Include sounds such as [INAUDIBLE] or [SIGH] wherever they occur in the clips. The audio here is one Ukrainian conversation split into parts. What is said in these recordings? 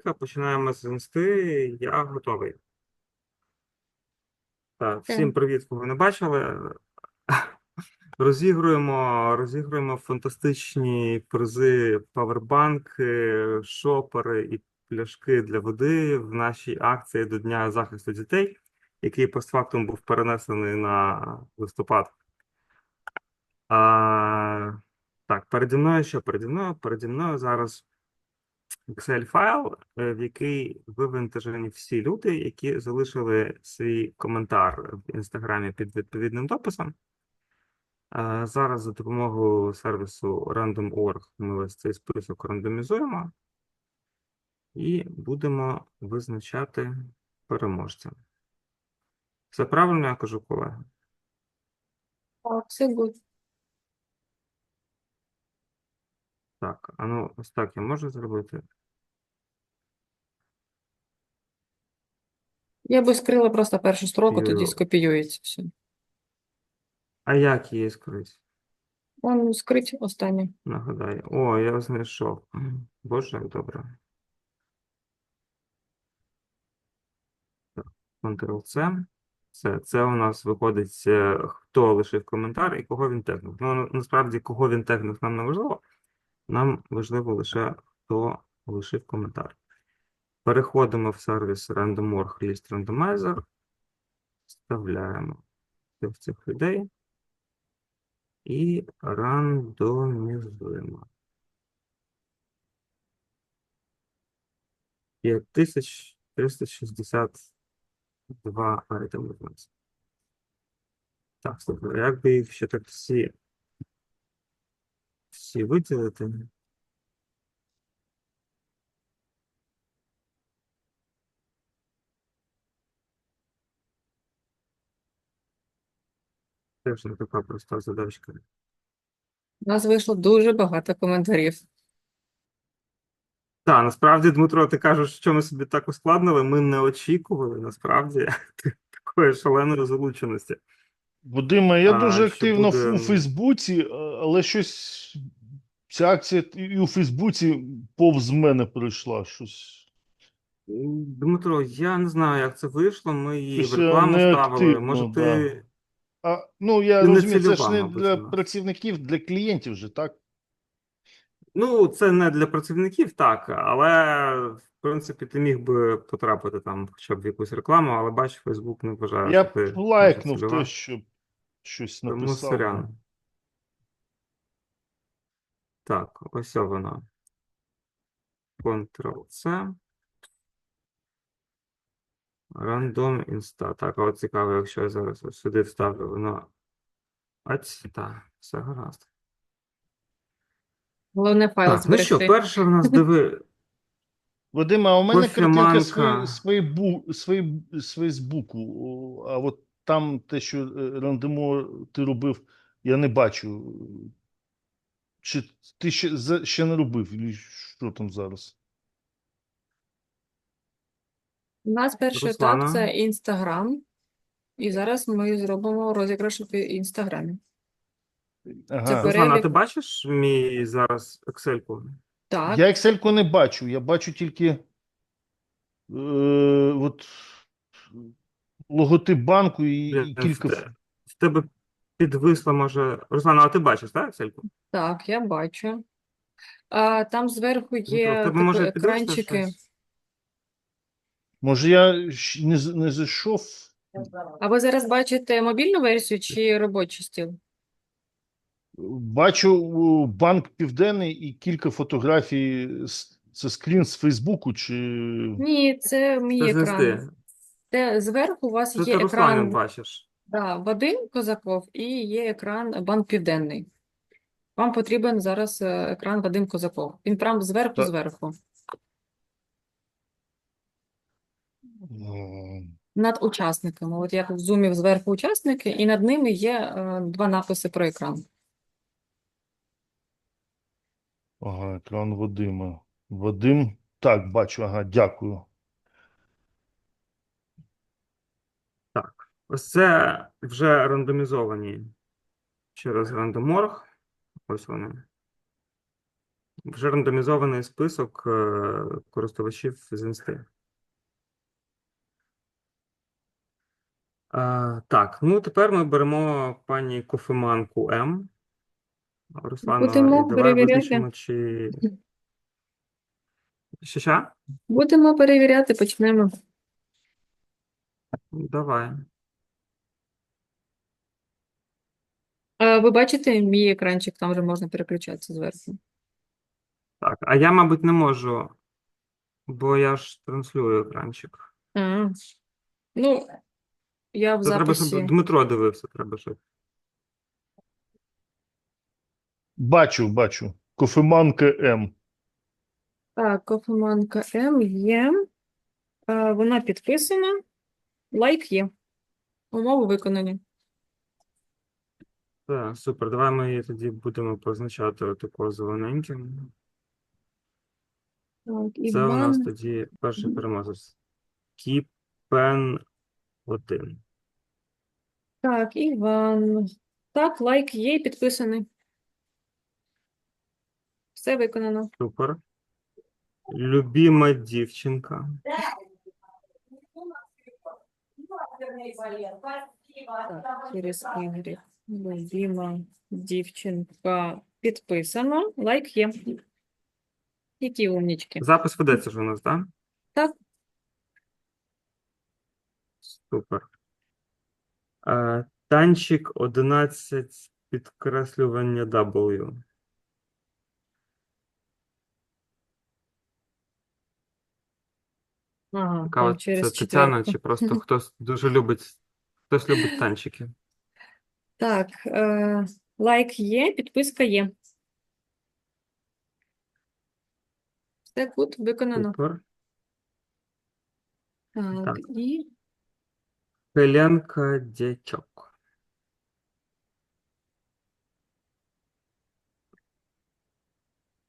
вподобайка. Починаємо з інсти. Я готовий. Так, всім привіт, кого не бачили. [LAUGHS] Розігруємо, розігруємо фантастичні призи, павербанки, шопери і пляшки для води в нашій акції до Дня захисту дітей, який постфактум був перенесений на листопад. А, так, переді мною що переді мною? Переді мною зараз Excel-файл, е, в який вивантажені всі люди, які залишили свій коментар в інстаграмі під відповідним дописом. Е, Зараз за допомогою сервісу Random.org ми ось цей список рандомізуємо і будемо визначати переможця. Все правильно я кажу, колеги? Так, все good. Так, а ну ось так я можу зробити. Я би скрила просто першу строку, тоді Йо. скопіюється все. А як її скрити? Он скрить останнє. Нагадаю. О, я знайшов. Боже, добре. Так, Ctrl-C. Це, це у нас виходить, е, хто лишив коментар і кого він тегнув. Ну, на- насправді, кого він тегнув, нам не важливо. Нам важливо лише, хто лишив коментар. Переходимо в сервіс Random.org List Randomizer. Вставляємо всіх цих людей. І рандомізуємо. 5362 айтеми в нас. Так, як би їх ще так всі, всі виділити? Теж не така проста задачка. У нас вийшло дуже багато коментарів. Так, насправді, Дмитро, ти кажеш, що ми собі так ускладнили. Ми не очікували насправді [LAUGHS] такої шаленої залученості. Вадиме, я А, дуже активно буде- у Фейсбуці, але щось ця акція і у Фейсбуці повз мене пройшла щось. Дмитро, я не знаю, як це вийшло. Ми її в рекламу ставили. Може, да. ти. А, ну, я розумію, це ж не для працівників, для клієнтів же, так? Ну, це не для працівників, так, але в принципі ти міг би потрапити там хоча б в якусь рекламу, але бач, Фейсбук не вважає, Я б лайкнув те, що щось Тому написав. сорян. Так, ось воно. Ctrl-C. Random Insta. Так, а от цікаво, якщо я зараз ось сюди вставлю, воно. Аць, так, все гаразд. Головне файл Так, ну що, перше в нас диви. [LAUGHS] Вадиме, а у мене картинка Кофеманка. з, з, Фейбу, з, о, а от там те, що е, рандомо ти робив, я не бачу. Чи ти ще, за- ще не робив, і що там зараз? У нас перший етап Руслана? це Інстаграм. І зараз ми зробимо розіграш в Інстаграмі. Ага. Це Руслана, а перелік- ти бачиш мій зараз Excel-ку? Так, Я Excel не бачу, я бачу тільки е, от, логотип банку і, і Блін, кілька. в ф- те- В тебе підвисло, може. Руслана, а ти бачиш, так, Excel-ку? так, я бачу. А, там зверху в є тебе типу, може підвисло екранчики. щось? Може, я не, не зайшов. А ви зараз бачите мобільну версію чи робочий стіл? Бачу банк Південний і кілька фотографій. Це скрін з Фейсбуку чи. Ні, це мій Це екран. Де зверху у вас Це є ти екран бачиш. да, Вадим Козаков і є екран Банк Південний. Вам потрібен зараз е, екран Вадим Козаков. Він прям зверху Так. зверху. М, Над учасниками. От як в зумі зверху учасники, і над ними є е, два написи про екран. Ага, екран Вадима. Вадим. Так, бачу, ага, дякую. Так. Ось це вже рандомізовані через Random.org. Ось вони. Вже рандомізований список е, користувачів з інсти. А, так, ну тепер ми беремо пані кофеманку М. Руслано, Будемо і давай перевіряти. визначимо, чи. Що, що? Будемо перевіряти, почнемо. Давай. А, ви бачите мій екранчик, там вже можна переключатися зверху. Так, а я, мабуть, не можу, бо я ж транслюю екранчик. А, ну, я в Це треба, щоб. Дмитро дивився, треба, щоб. Бачу, бачу. Кофеманка М. Так, кофеманка М є. Е, Вона підписана. Лайк є. Умови виконані. Так, супер. Давай ми її тоді будемо позначати отако зелененьким. Так, Це у нас Іван. тоді перший переможець. Кіпен 1. Так, Іван. Так, лайк є і підписаний. Все виконано. Супер. Любима дівчинка. Так, через Ігорі. Любима дівчинка підписано. Лайк є. Які умнічки. Запис ведеться ж у нас, так? Так. Супер. Е, танчик 11 підкреслювання W. Ага, Яка там от через це Тетяна, чи просто [LAUGHS] хтось дуже любить, хтось любить танчики. Так, е, лайк є, підписка є. Все гуд, виконано. Супер. Так, Так. і Хеленка дячок.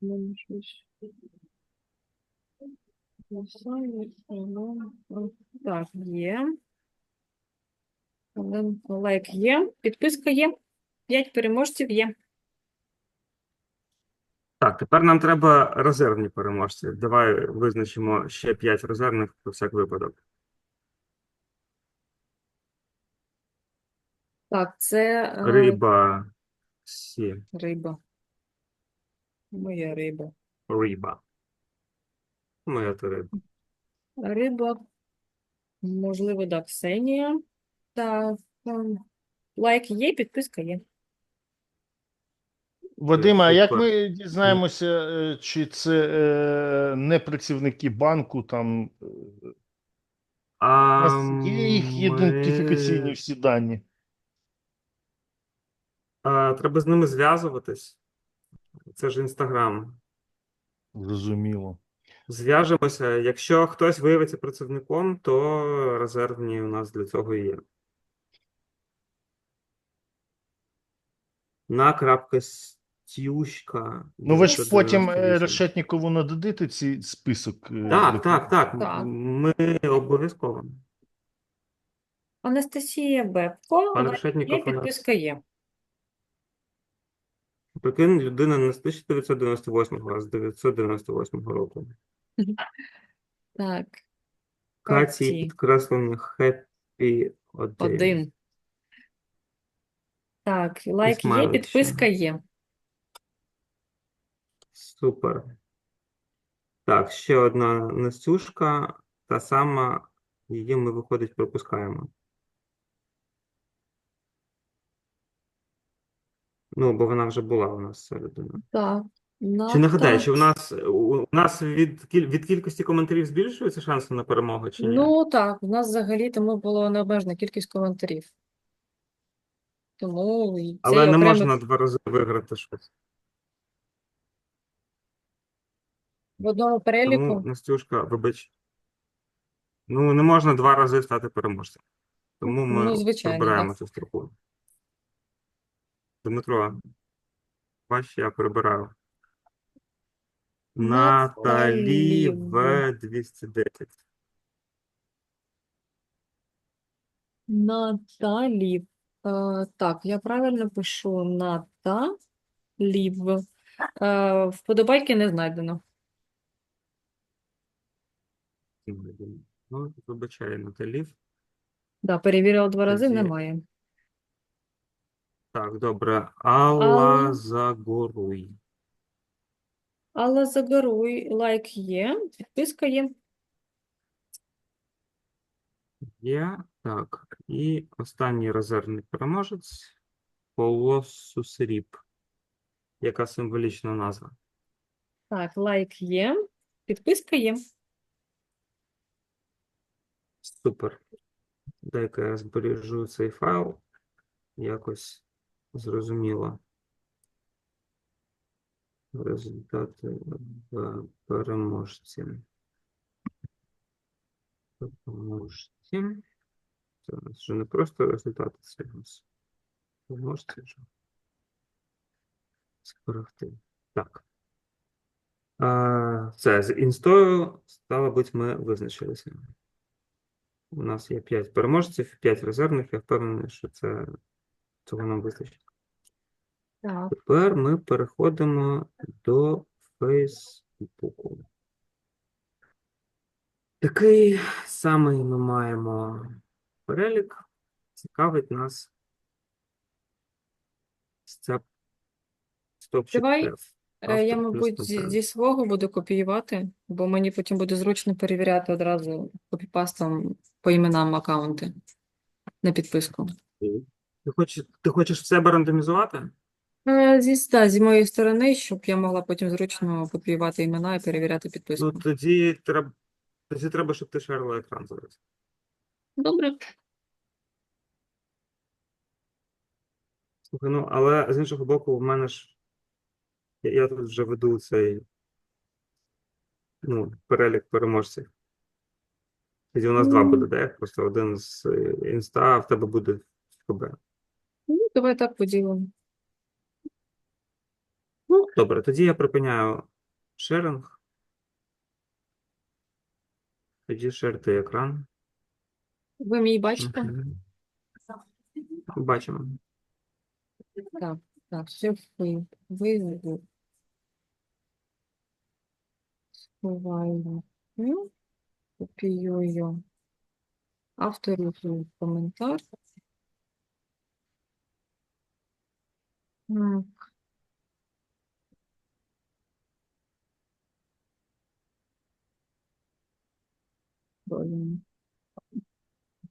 Ну, щось. Голосуємо, ну, Так, є. Олен- Лайк є, підписка є. П'ять переможців є. Так, тепер нам треба резервні переможці. Давай визначимо ще 5 резервних про всяк випадок. Так, це е, Риба. Сі. риба. Моя риба. Риба. Моя то риба. Риба, можливо, да, Ксенія. Так, ем, лайк є, підписка є. Вадиме, а як супер. ми дізнаємося, е, чи це е, не працівники банку, там е, у А, нас є їх ідентифікаційні всі дані? Треба з ними зв'язуватись. Це ж Інстаграм. Зрозуміло. Зв'яжемося. Якщо хтось виявиться працівником, то резервні у нас для цього і є. На крапка стюшка. Ну ви ж потім е, 998. Решетнікову нададите цей список? е, Так, так, так. Так. Ми обов'язково. Анастасія Бебко, Пан Решетніков у нас. підписка є. Прикинь, людина не з 1998, а з 998 року. [LAUGHS] Так, Каті Каті. підкреслено хеппі один. один. Так, лайк є, смайлик підписка є. Супер. Так, ще одна Настюшка, та сама, її ми, виходить, пропускаємо. Ну, бо вона вже була у нас ця людина. Так, Чи нагадай, чи у нас у нас від кіль- від кількості коментарів збільшуються шанси на перемогу, чи ні? Ну так, у нас взагалі тому було необмежена кількість коментарів. Тому і Але цей не окремий можна два рази виграти щось. в одному Тому, переліку. Настюшка, вибач. Ну, не можна два рази стати переможцем. Тому ми Ну, звичайно, прибираємо так. цю строку. Дмитро, бач, я прибираю. Наталі Наталі В210. Наталів. Е, так, я правильно пишу Наталів. Е, Вподобайки не знайдено. Ну, вибачаю, Наталів. Да, перевірила два рази, Тоді- немає. Так, добре. Алла Алла. Загоруй. Алла Загоруй, лайк є, підписка є. Є. Так. І останній резервний переможець Колосус Ріп. Яка символічна назва? Так, лайк є, підписка є. Супер. Дай-ка я збережу цей файл. Якось зрозуміло. Результати в переможці. Переможці. Це у нас вже не просто результати, це у нас переможці вже. Зберегти. Так. Все, з інстою, стало буть, ми визначилися. У нас є 5 переможців, 5 резервних. Я впевнений, що це цього нам вистачить. Так, Тепер ми переходимо до Фейсбуку. Такий самий ми маємо перелік. Цікавить нас стопчик Давай. Е, Я, мабуть, зі, зі свого буду копіювати, бо мені потім буде зручно перевіряти одразу копіпастом по іменам аккаунти на підписку. Ти хочеш, ти хочеш в себе рандомізувати? Е, Зі, да, зі моєї сторони, щоб я могла потім зручно копіювати імена і перевіряти підписку. Ну, тоді треба, тоді треба, щоб ти шерила екран зараз. Добре. Слухай, ну, але з іншого боку, в мене ж я, я тут вже веду цей ну, перелік переможців. Тоді у нас два Ну. буде, да? Просто один з е, інста, а в тебе буде ФБ. Давай так поділимо. Ну, добре, тоді я припиняю шеринг. Тоді шерти екран. Ви мій бачите? Мгм. Бачимо. Так, так, все ви, виведу. Сховаю. Ну, Копіюю. Авторизую коментар. Так.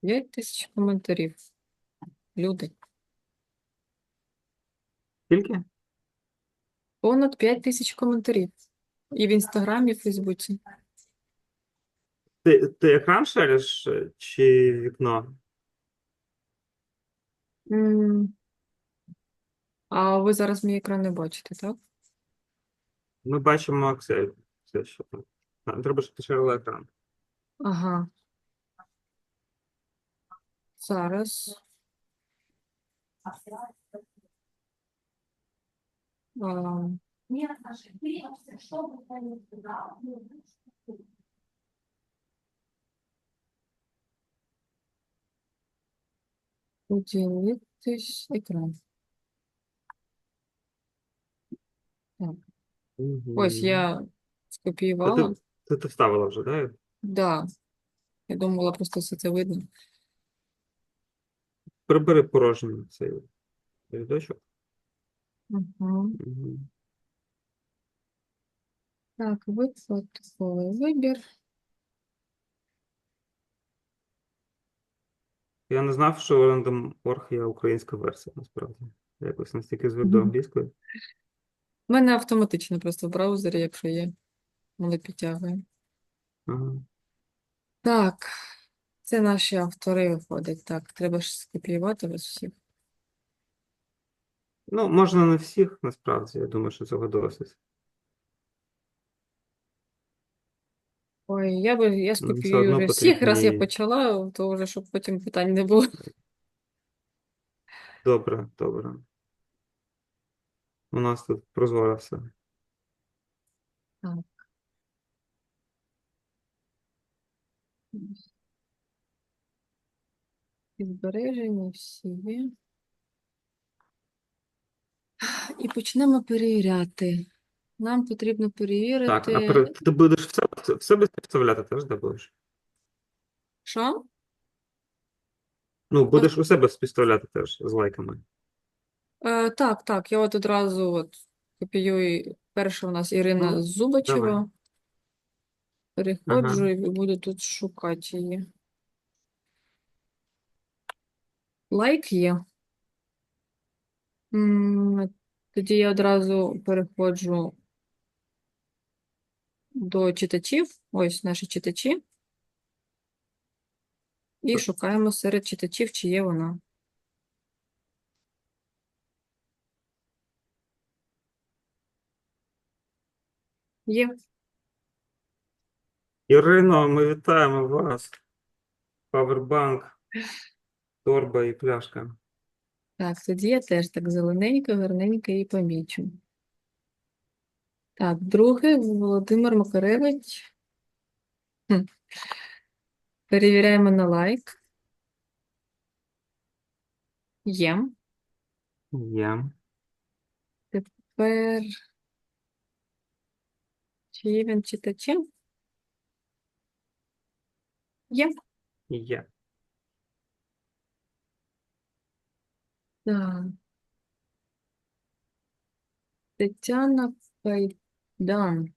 П'ять тисяч коментарів. Люди. Скільки? Понад 5 тисяч коментарів. І в Інстаграмі, і в Фейсбуці. Ти, ти екран шериш е, чи вікно? М. А ви зараз мій екран не бачите, так? Ми бачимо Excel. Все, що там. Нам треба, щоб ти екран. Ага. Зараз. А, Нет, ошибился, что бы я ни сказал. поділитись екран. Ось я Та скопіювала. ти, ти, ти вставила вже, да? Да. Я думала, просто все це видно. Прибери порожній цей рядочок. Угу. Мгм. Так, випадковий вибір. Я не знав, що Random.org є українська версія, насправді. Я якось настільки звик до Мгм. англійської. У мене автоматично просто в браузері, якщо є, воно підтягує. Ага. Так, це наші автори виходять. Так, треба ж скопіювати вас всіх. Ну, можна не всіх, насправді. Я думаю, що цього досить. Ой, я би я все скопіюю одно вже всіх, раз я потрібні- почала, то вже щоб потім питань не було. Добре, добре. У нас тут прозоро все. І збережені всі і почнемо перевіряти. Нам потрібно перевірити. Так, а пере- ти будеш все, в себе вставляти теж, де будеш? Що? Ну, будеш у себе співставляти теж з лайками. Е, так, так, я от одразу от копіюю. Перша у нас Ірина Ну, Зубачева. давай. Переходжу Ага. і буду тут шукати її. Лайк є. М, Тоді я одразу переходжу до читачів. Ось наші читачі. І шукаємо серед читачів, чи є вона. Є. Ірино, ми вітаємо вас. Павербанк, торба і пляшка. Так, тоді я теж так зелененько, гарненько і помічу. Так, друге, Володимир Макаревич. Хм. Перевіряємо на лайк. Є. Є. Тепер. Чи є він читачем? Є. Є. Так. Тетяна Кайдан.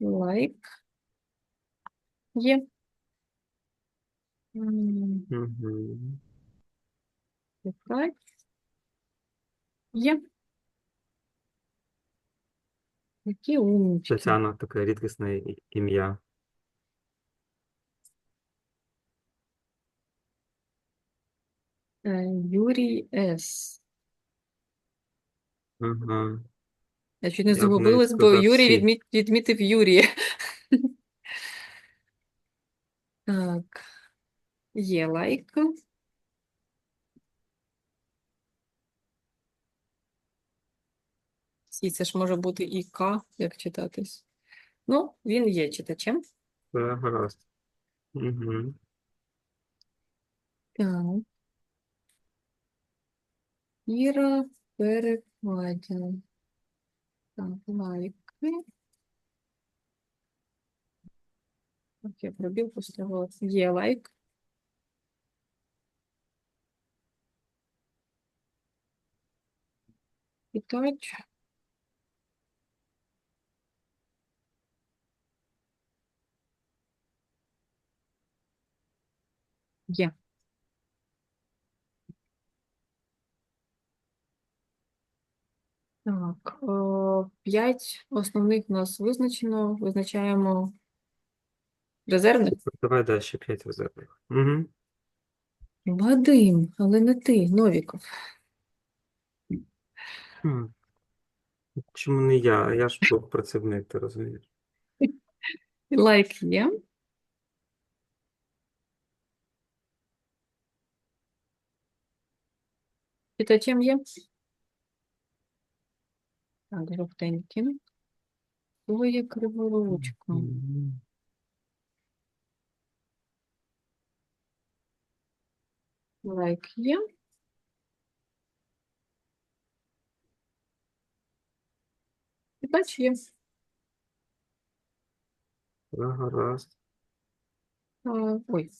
Лайк. Є. М, Угу. Чекай. Є. Які умнички. Тетяна, таке рідкісне і- ім'я. Е, Юрій С. Ага. Я чуть не Я б навіть загубилась, бо сказав Юрій всі. відміт, відмітив Юрія. Так. Є лайк. І це ж може бути і К, як читатись. Ну, він є читачем. Це гаразд. Угу. Так. Іра Перекладіна. Так, лайки. Так, я пробіл поставила. Є лайк. І Є. Так, е, п'ять основних у нас визначено. Визначаємо резервних. Давай далі ще 5 резервних. Угу. Вадим, але не ти, Новіков. Хм. Чому не я? Я ж був працівник, ти розумієш? Лайк є. Читачем є. Так, жовтенький. Твоє криворучка. Мгм. Лайк є. Читач є. Це гаразд. А, ой.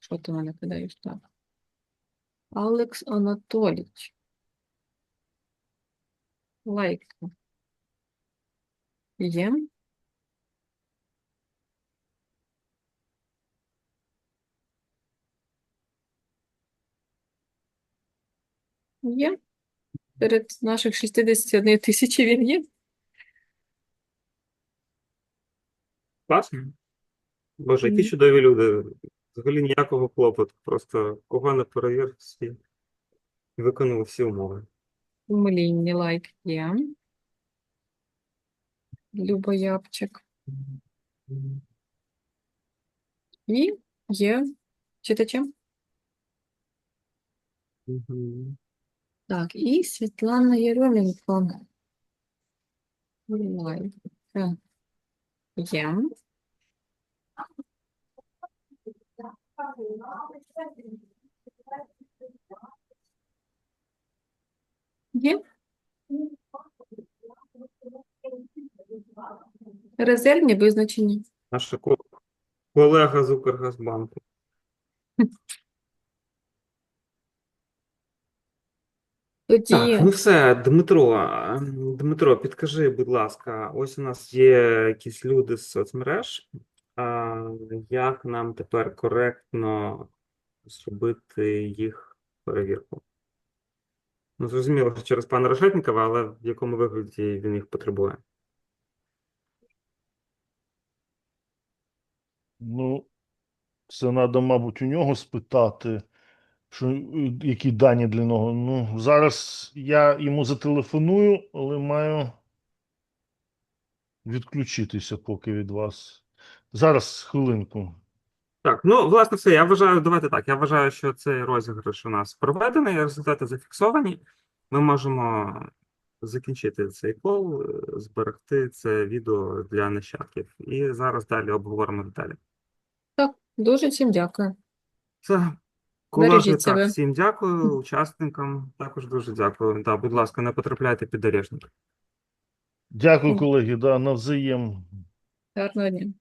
Що ти мене кидаєш так? Алекс Анатолійович. Лайк. Є. Є. Серед наших 61 тисячі він є. Класно. Боже, які чудові люди. Взагалі ніякого клопоту. Просто кого не перевір, всі виконали всі умови. Умилінні лайк є. Любоябчик. І є читачем. Мгм. Так, і Світлана Єременко. Лайк. Е, Є. Є? Резервні визначені. Наша колега з Укргазбанку. [LAUGHS] Тоді Так, ну все, Дмитро, Дмитро, підкажи, будь ласка, ось у нас є якісь люди з соцмереж. Як нам тепер коректно зробити їх перевірку? Ну, зрозуміло, що через пана Решетникова, але в якому вигляді він їх потребує? Ну, це треба, мабуть, у нього спитати, що, які дані для нього. Ну, зараз я йому зателефоную, але маю відключитися поки від вас. Зараз хвилинку. Так, ну, власне, все. Я вважаю, давайте так. Я вважаю, що цей розіграш у нас проведений, результати зафіксовані. Ми можемо закінчити цей кол, е, зберегти це відео для нащадків. І зараз далі обговоримо деталі. так, дуже всім дякую. Це колеги, так, себе. всім дякую, учасникам також дуже дякую. Да, будь ласка, не потрапляйте під арешник. Дякую, колеги. Да, навзаєм. Гарного дня.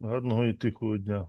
Гарного і тихого дня.